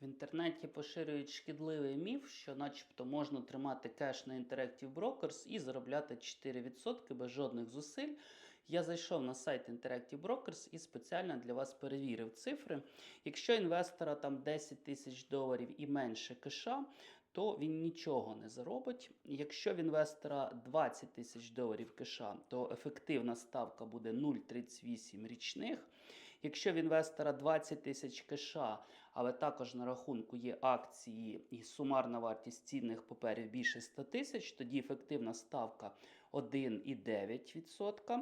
В інтернеті поширюють шкідливий міф, що начебто можна тримати кеш на Interactive Brokers і заробляти 4% без жодних зусиль. Я зайшов на сайт Interactive Brokers і спеціально для вас перевірив цифри. Якщо інвестора там 10 тисяч доларів і менше кеша, то він нічого не заробить. Якщо в інвестора 20 тисяч доларів кеша, то ефективна ставка буде 0,38 річних. Якщо в інвестора 20 тисяч кеша, але також на рахунку є акції і сумарна вартість цінних паперів більше 100 тисяч, тоді ефективна ставка 1,9%.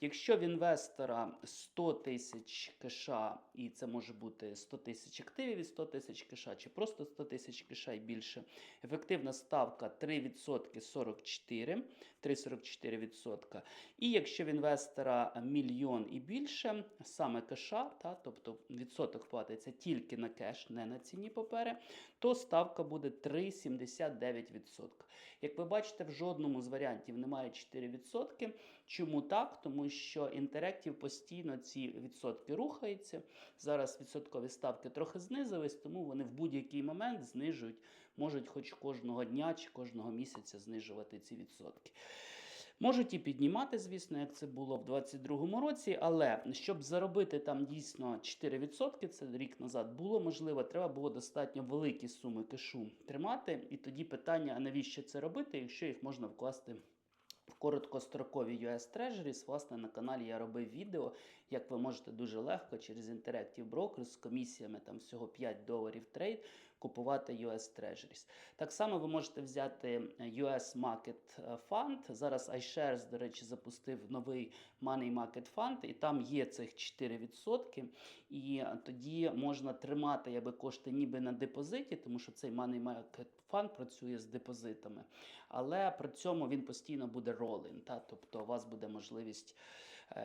Якщо в інвестора 100 тисяч кеша, і це може бути 100 тисяч активів і 100 тисяч кеша, чи просто 100 тисяч кеша і більше, ефективна ставка 3% 44, 3,44%. І якщо в інвестора мільйон і більше, саме кеша, та, тобто відсоток платиться тільки на кеш, не на цінні папери, то ставка буде 3,79%. Як ви бачите, в жодному з варіантів немає 4%. Чому так? Тому що Interactive постійно ці відсотки рухаються. Зараз відсоткові ставки трохи знизились, тому вони в будь-який момент знижують, можуть хоч кожного дня чи кожного місяця знижувати ці відсотки. Можуть і піднімати, звісно, як це було в 2022 році, але щоб заробити там дійсно 4%, це рік назад було можливо, треба було достатньо великі суми кешу тримати. І тоді питання: а навіщо це робити, якщо їх можна вкласти короткострокові US Treasuries, власне, на каналі я робив відео, як ви можете дуже легко через Interactive Brokers з комісіями там всього 5 доларів трейд купувати US Treasuries. Так само ви можете взяти US Market Fund. Зараз iShares, до речі, запустив новий Money Market Fund, і там є цих 4%. І тоді можна тримати якби, кошти ніби на депозиті, тому що цей Money Market Fund працює з депозитами. Але при цьому він постійно буде ролин. Та? Тобто у вас буде можливість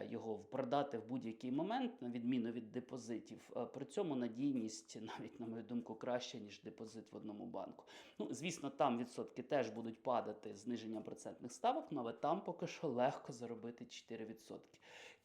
його продати в будь-який момент, на відміну від депозитів. Е, При цьому надійність, навіть, на мою думку, краще, ніж депозит в одному банку. Ну, звісно, там відсотки теж будуть падати зниженням процентних ставок, ну, але там поки що легко заробити 4%.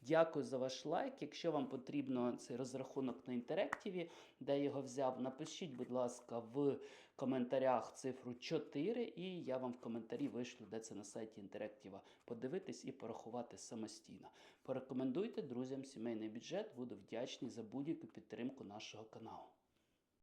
Дякую за ваш лайк. Якщо вам потрібно цей розрахунок на інтерактиві, де я його взяв, напишіть, будь ласка, в коментарях цифру 4, і я вам в коментарі вишлю, де це на сайті інтерактива. Подивитись і порахувати самостійно. Порекомендуйте друзям сімейний бюджет, буду вдячний за будь-яку підтримку нашого каналу.